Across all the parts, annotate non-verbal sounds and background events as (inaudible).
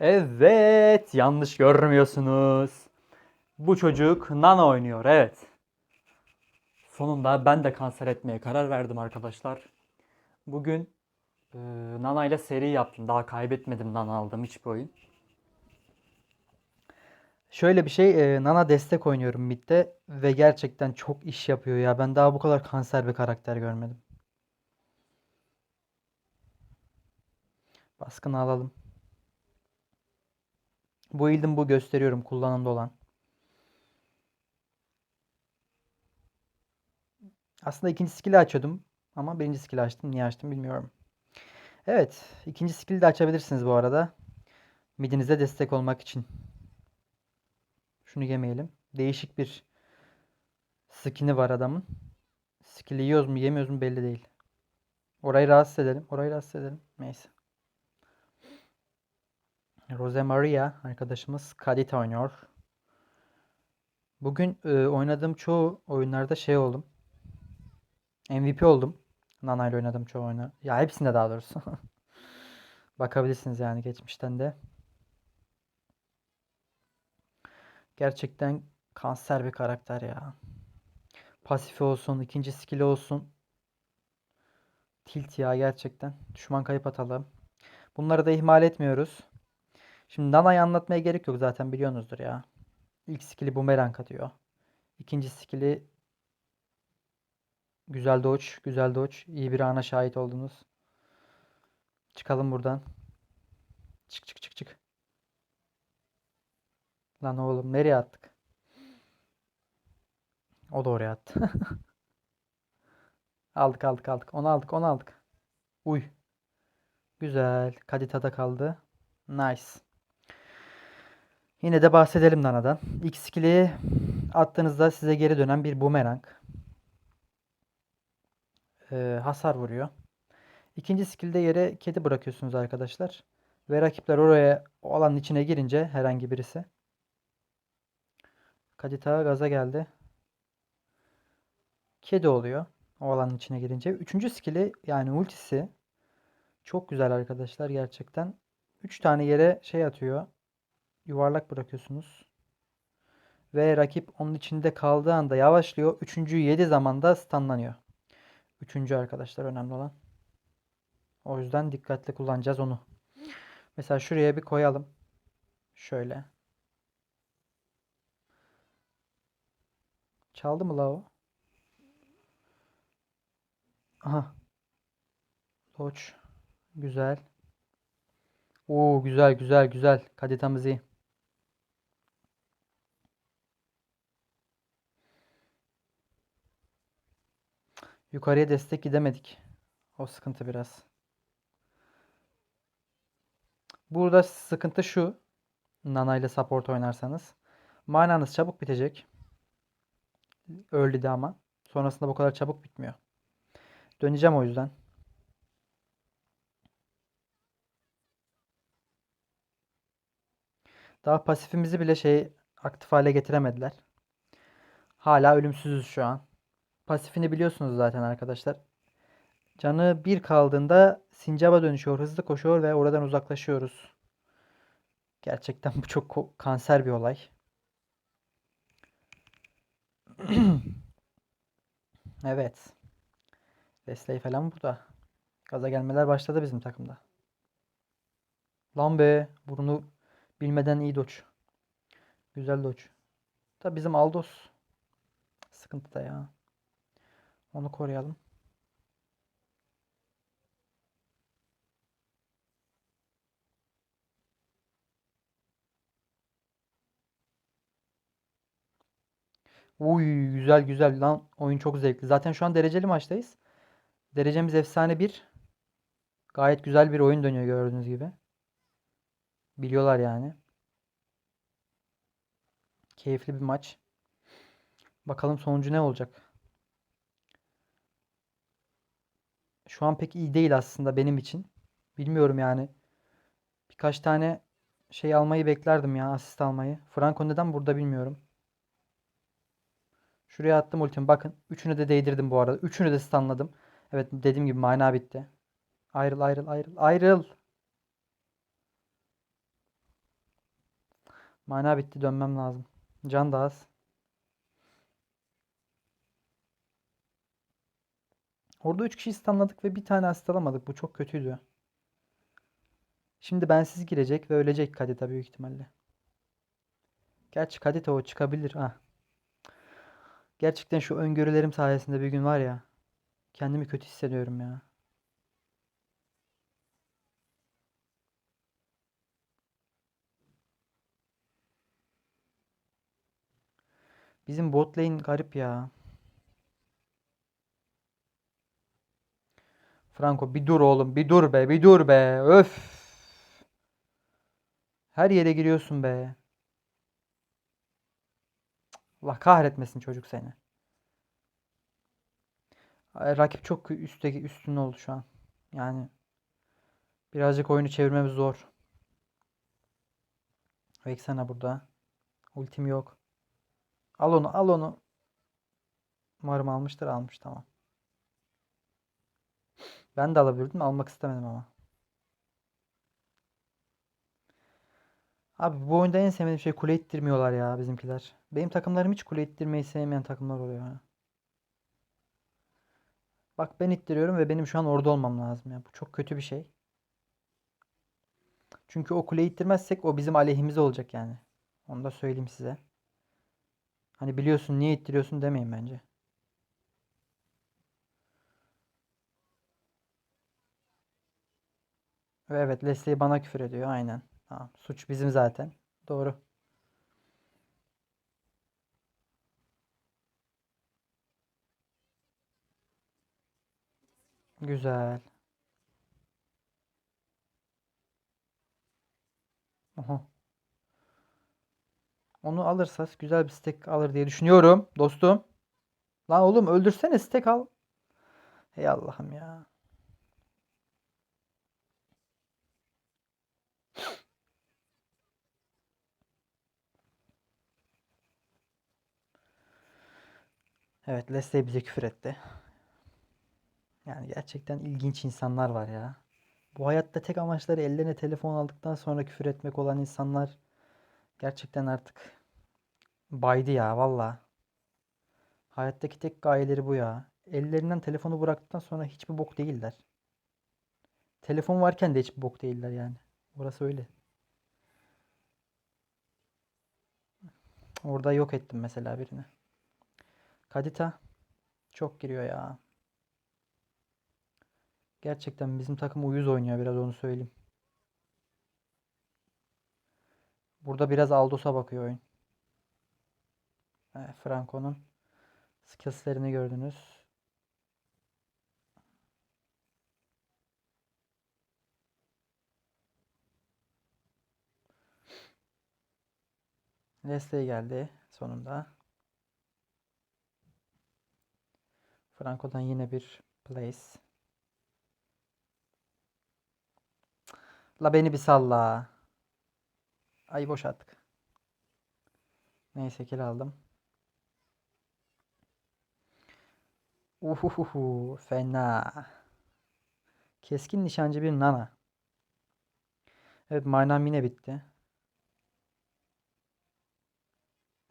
Evet, yanlış görmüyorsunuz. Bu çocuk Nana oynuyor, evet. Sonunda ben de kanser etmeye karar verdim arkadaşlar. Bugün e, Nana ile seri yaptım. Daha kaybetmedim Nana aldığım hiçbir oyun. Şöyle bir şey, e, Nana destek oynuyorum midde ve gerçekten çok iş yapıyor ya. Ben daha bu kadar kanser bir karakter görmedim. Baskını alalım. Bu build'im bu gösteriyorum kullanımda olan. Aslında ikinci skill'i açıyordum ama birinci skill'i açtım. Niye açtım bilmiyorum. Evet, ikinci skill'i de açabilirsiniz bu arada. Midinize destek olmak için. Şunu yemeyelim. Değişik bir skin'i var adamın. Skill'i yiyoruz mu yemiyoruz mu belli değil. Orayı rahatsız edelim. Orayı rahatsız edelim. Neyse. Rose Maria arkadaşımız Kadita oynuyor. Bugün e, oynadığım çoğu oyunlarda şey oldum. MVP oldum. Nana ile oynadığım çoğu oyunu. Ya hepsinde daha doğrusu. (laughs) Bakabilirsiniz yani geçmişten de. Gerçekten kanser bir karakter ya. Pasifi olsun, ikinci skill'i olsun. Tilt ya gerçekten. Düşman kayıp atalım. Bunları da ihmal etmiyoruz. Şimdi Nana'yı anlatmaya gerek yok zaten biliyorsunuzdur ya. İlk skill'i bumerang atıyor. İkinci skill'i güzel dodge, güzel dodge. İyi bir ana şahit oldunuz. Çıkalım buradan. Çık çık çık çık. Lan oğlum nereye attık? O da oraya attı. (laughs) aldık aldık aldık. Onu aldık onu aldık. Uy. Güzel. Kadita'da kaldı. Nice. Yine de bahsedelim Nana'dan. İlk skill'i attığınızda size geri dönen bir bumerang. Ee, hasar vuruyor. İkinci skill'de yere kedi bırakıyorsunuz arkadaşlar. Ve rakipler oraya o alanın içine girince herhangi birisi. Kadita gaza geldi. Kedi oluyor. O alanın içine girince. Üçüncü skill'i yani ultisi çok güzel arkadaşlar gerçekten. Üç tane yere şey atıyor. Yuvarlak bırakıyorsunuz. Ve rakip onun içinde kaldığı anda yavaşlıyor. Üçüncüyü yedi zaman da stunlanıyor. Üçüncü arkadaşlar önemli olan. O yüzden dikkatli kullanacağız onu. Mesela şuraya bir koyalım. Şöyle. Çaldı mı la? Aha. Dodge. Güzel. Oo güzel güzel güzel. Kaditamız iyi. Yukarıya destek gidemedik. O sıkıntı biraz. Burada sıkıntı şu. Nana ile support oynarsanız. Mananız çabuk bitecek. Early'de ama. Sonrasında bu kadar çabuk bitmiyor. Döneceğim o yüzden. Daha pasifimizi bile şey aktif hale getiremediler. Hala ölümsüzüz şu an. Pasifini biliyorsunuz zaten arkadaşlar. Canı bir kaldığında sincaba dönüşüyor, hızlı koşuyor ve oradan uzaklaşıyoruz. Gerçekten bu çok kanser bir olay. (clears throat) Evet. Wesley falan burada. Gaza gelmeler başladı bizim takımda. Lan be, burnu bilmeden iyi doç. Güzel doç. Da bizim Aldos sıkıntıda ya. Onu koruyalım. Uy güzel güzel lan oyun çok zevkli. Zaten şu an dereceli maçtayız. Derecemiz efsane bir. Gayet güzel bir oyun dönüyor gördüğünüz gibi. Biliyorlar yani. Keyifli bir maç. Bakalım sonucu ne olacak? Şu an pek iyi değil aslında benim için. Bilmiyorum yani. Birkaç tane şey almayı beklerdim ya asist almayı. Franco neden burada bilmiyorum. Şuraya attım ultimi. Bakın. Üçünü de değdirdim bu arada. Üçünü de stunladım. Evet dediğim gibi mana bitti. Ayrıl ayrıl ayrıl ayrıl. Mana bitti dönmem lazım. Can da az. Orada 3 kişi stunladık ve bir tane asist Bu çok kötüydü. Şimdi bensiz girecek ve ölecek Kadita büyük ihtimalle. Gerçi Kadita o çıkabilir. ha. Gerçekten şu öngörülerim sayesinde bir gün var ya. Kendimi kötü hissediyorum ya. Bizim bot lane garip ya. Franco bir dur oğlum. Bir dur be. Bir dur be. Öf. Her yere giriyorsun be. Allah kahretmesin çocuk seni. Rakip çok üstte üstün oldu şu an. Yani birazcık oyunu çevirmemiz zor. Vexana burada. Ultim yok. Al onu, al onu. Umarım almıştır, almış tamam. Ben de alabilirdim, almak istemedim ama. Abi bu oyunda en sevmediğim şey kule ittirmiyorlar ya bizimkiler. Benim takımlarım hiç kule ittirmeyi sevmeyen takımlar oluyor ha. Bak ben ittiriyorum ve benim şu an orada olmam lazım ya. Bu çok kötü bir şey. Çünkü o kuleyi ittirmezsek o bizim aleyhimize olacak yani. Onu da söyleyeyim size. Hani biliyorsun niye ittiriyorsun demeyin bence. Ve evet Leslie bana küfür ediyor aynen. Tamam, suç bizim zaten. Doğru. Güzel. Oha. Onu alırsa güzel bir stack alır diye düşünüyorum dostum. Lan oğlum öldürsene stack al. Hey Allah'ım ya. Evet Leslie bize küfür etti. Yani gerçekten ilginç insanlar var ya. Bu hayatta tek amaçları ellerine telefon aldıktan sonra küfür etmek olan insanlar gerçekten artık baydı ya valla. Hayattaki tek gayeleri bu ya. Ellerinden telefonu bıraktıktan sonra hiçbir bok değiller. Telefon varken de hiçbir bok değiller yani. Orası öyle. Orada yok ettim mesela birini. Kadita çok giriyor ya. Gerçekten bizim takım uyuz oynuyor biraz onu söyleyeyim. Burada biraz Aldos'a bakıyor oyun. Franco'nun skillslerini gördünüz. Leslie geldi sonunda. Franco'dan yine bir place. La beni bir salla. Ay boş attık. Neyse kill aldım. Uhuhuhu fena. Keskin nişancı bir nana. Evet manam yine bitti.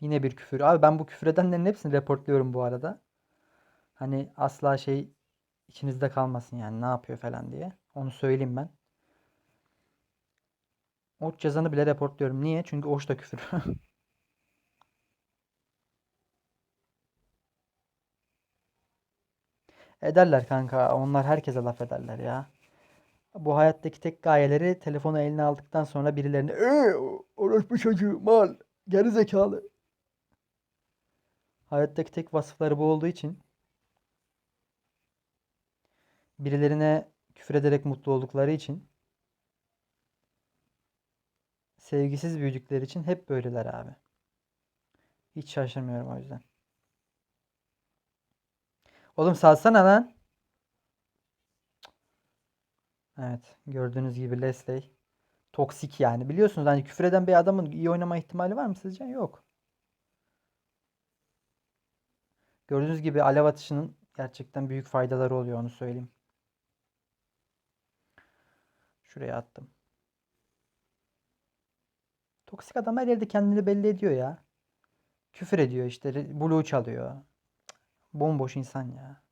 Yine bir küfür. Abi ben bu küfür edenlerin hepsini reportluyorum bu arada. Hani asla şey içinizde kalmasın yani ne yapıyor falan diye. Onu söyleyeyim ben. Oç cezanı bile reportluyorum. Niye? Çünkü oç da küfür. (laughs) Ederler kanka. Onlar herkese laf ederler ya. Bu hayattaki tek gayeleri telefonu eline aldıktan sonra birilerine eee orospu çocuğu mal geri zekalı. Hayattaki tek vasıfları bu olduğu için birilerine küfür ederek mutlu oldukları için sevgisiz büyüdükleri için hep böyleler abi. Hiç şaşırmıyorum o yüzden. Oğlum salsana lan. Evet. Gördüğünüz gibi Leslie toksik yani. Biliyorsunuz hani küfür eden bir adamın iyi oynama ihtimali var mı sizce? Yok. Gördüğünüz gibi alev atışının gerçekten büyük faydaları oluyor onu söyleyeyim. Şuraya attım. Toksik adam her yerde kendini belli ediyor ya. Küfür ediyor işte. Blue çalıyor. Bomboş insan ya.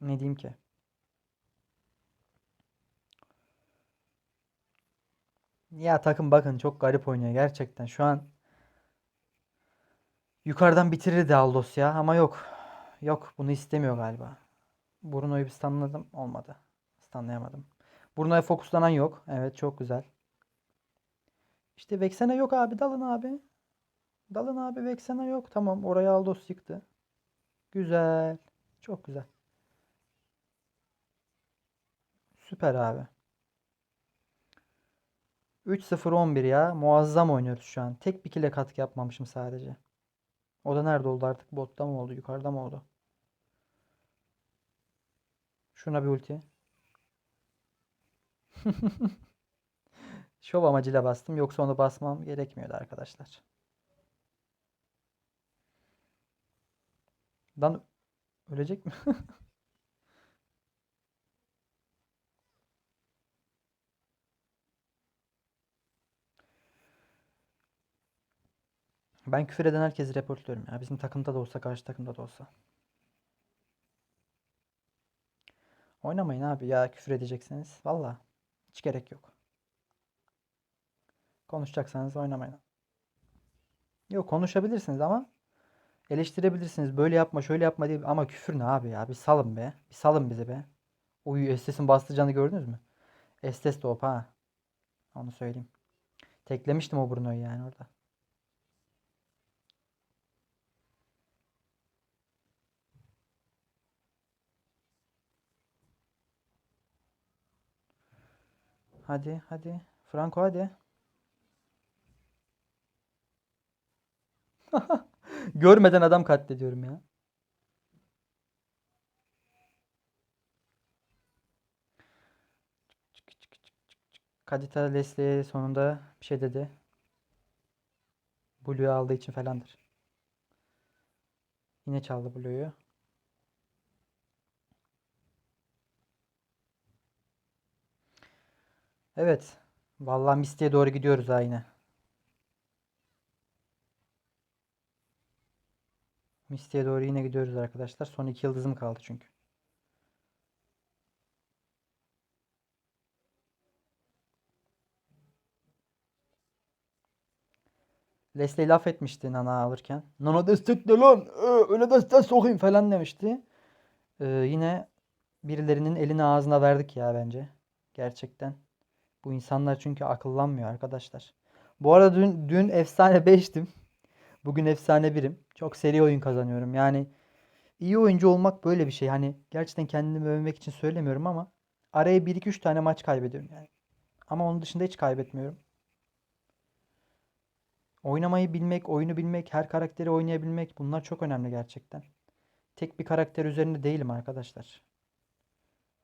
Ne diyeyim ki? Ya takım bakın çok garip oynuyor gerçekten. Şu an yukarıdan bitirirdi Aldos ya ama yok. Yok bunu istemiyor galiba. Bruno'yu bir stunladım. Olmadı. Stunlayamadım. Bruno'ya fokuslanan yok. Evet çok güzel. İşte Vexena yok abi. Dalın abi. Dalın abi. Vexena yok. Tamam oraya Aldos yıktı. Güzel. Çok güzel. Süper abi. 3-0-11 ya. Muazzam oynuyoruz şu an. Tek bir kile katkı yapmamışım sadece. O da nerede oldu artık? Botta mı oldu? Yukarıda mı oldu? Şuna bir ulti. (laughs) Şov amacıyla bastım. Yoksa onu basmam gerekmiyordu arkadaşlar. Lan ölecek mi? (laughs) Ben küfür eden herkesi reportluyorum ya. Bizim takımda da olsa, karşı takımda da olsa. Oynamayın abi ya küfür edeceksiniz. Valla hiç gerek yok. Konuşacaksanız oynamayın. Yok konuşabilirsiniz ama eleştirebilirsiniz. Böyle yapma, şöyle yapma diye. Ama küfür ne abi ya? Bir salın be. Bir salın bizi be. Uyu Estes'in bastığı canı gördünüz mü? Estes de op ha. Onu söyleyeyim. Teklemiştim o Bruno'yu yani orada. Hadi hadi. Franco hadi. (laughs) Görmeden adam katlediyorum ya. Kadita Leslie sonunda bir şey dedi. Blue'yu aldığı için falandır. Yine çaldı Blue'yu. Evet. Vallahi Misty'ye doğru gidiyoruz ha yine. Doğru yine gidiyoruz arkadaşlar. Son iki yıldızım kaldı çünkü. Leslie laf etmişti Nana alırken. Nana destekle lan. Ee, öyle destek sokayım falan demişti. Ee, yine birilerinin elini ağzına verdik ya bence. Gerçekten. Bu insanlar çünkü akıllanmıyor arkadaşlar. Bu arada dün, dün efsane 5'tim. Bugün efsane 1'im. Çok seri oyun kazanıyorum. Yani iyi oyuncu olmak böyle bir şey. Hani gerçekten kendimi övmek için söylemiyorum ama araya 1-2-3 tane maç kaybediyorum yani. Ama onun dışında hiç kaybetmiyorum. Oynamayı bilmek, oyunu bilmek, her karakteri oynayabilmek bunlar çok önemli gerçekten. Tek bir karakter üzerinde değilim arkadaşlar.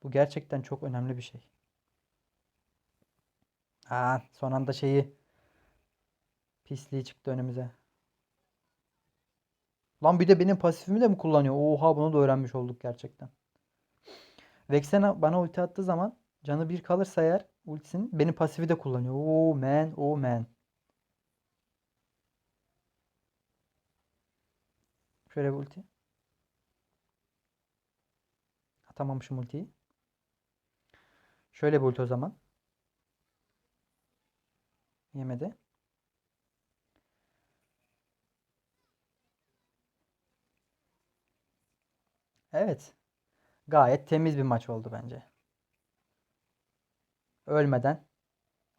Bu gerçekten çok önemli bir şey. Ha, son anda şeyi pisliği çıktı önümüze. Lan bir de benim pasifimi de mi kullanıyor? Oha bunu da öğrenmiş olduk gerçekten. Vexena bana ulti attığı zaman canı bir kalırsa eğer ultisinin benim pasifi de kullanıyor. Oh man, oh man. Şöyle bir ulti. Atamamışım ultiyi. Şöyle bir ulti o zaman. Yemedi. Evet. Gayet temiz bir maç oldu bence. Ölmeden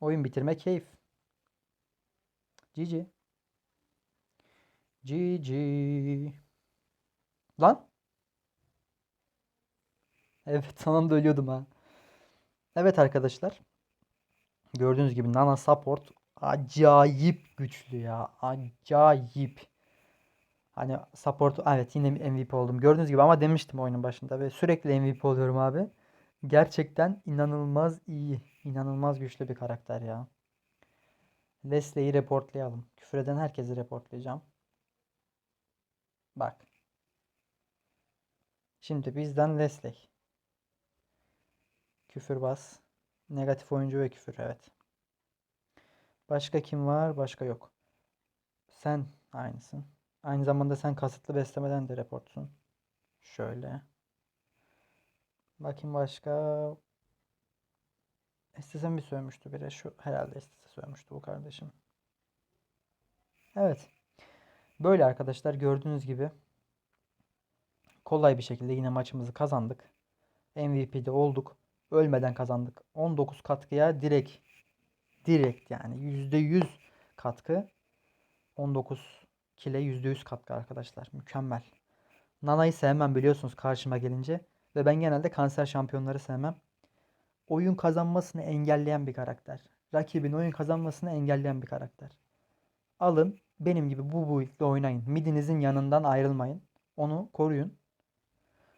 oyun bitirme keyif. GG. GG. Lan. Evet (laughs) son anda ölüyordum ha. Evet arkadaşlar. Gördüğünüz gibi Nana support acayip güçlü ya. Acayip. Hani support evet yine MVP oldum. Gördüğünüz gibi ama demiştim oyunun başında ve sürekli MVP oluyorum abi. Gerçekten inanılmaz iyi. inanılmaz güçlü bir karakter ya. Leslie'yi reportlayalım. Küfür eden herkesi reportlayacağım. Bak. Şimdi bizden Leslie. Küfürbaz. Negatif oyuncu ve küfür evet. Başka kim var? Başka yok. Sen aynısın. Aynı zamanda sen kasıtlı beslemeden de reportsun. Şöyle. Bakayım başka. Estese mi sövmüştü biri? Şu herhalde Estese sövmüştü bu kardeşim. Evet. Böyle arkadaşlar gördüğünüz gibi kolay bir şekilde yine maçımızı kazandık. MVP'de olduk. Ölmeden kazandık. 19 katkıya direkt direkt yani %100 katkı. 19 kile %100 katkı arkadaşlar. Mükemmel. Nana'yı sevmem biliyorsunuz karşıma gelince. Ve ben genelde kanser şampiyonları sevmem. Oyun kazanmasını engelleyen bir karakter. Rakibin oyun kazanmasını engelleyen bir karakter. Alın benim gibi bu build'le oynayın. Midinizin yanından ayrılmayın. Onu koruyun.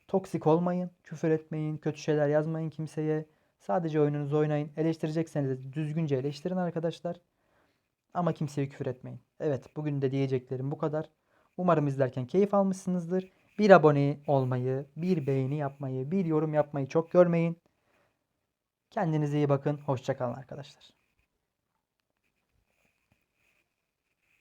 Toksik olmayın. Küfür etmeyin. Kötü şeyler yazmayın kimseye. Sadece oyununuzu oynayın. Eleştirecekseniz düzgünce eleştirin arkadaşlar. Ama kimseye küfür etmeyin. Evet bugün de diyeceklerim bu kadar. Umarım izlerken keyif almışsınızdır. Bir abone olmayı, bir beğeni yapmayı, bir yorum yapmayı çok görmeyin. Kendinize iyi bakın. Hoşçakalın arkadaşlar.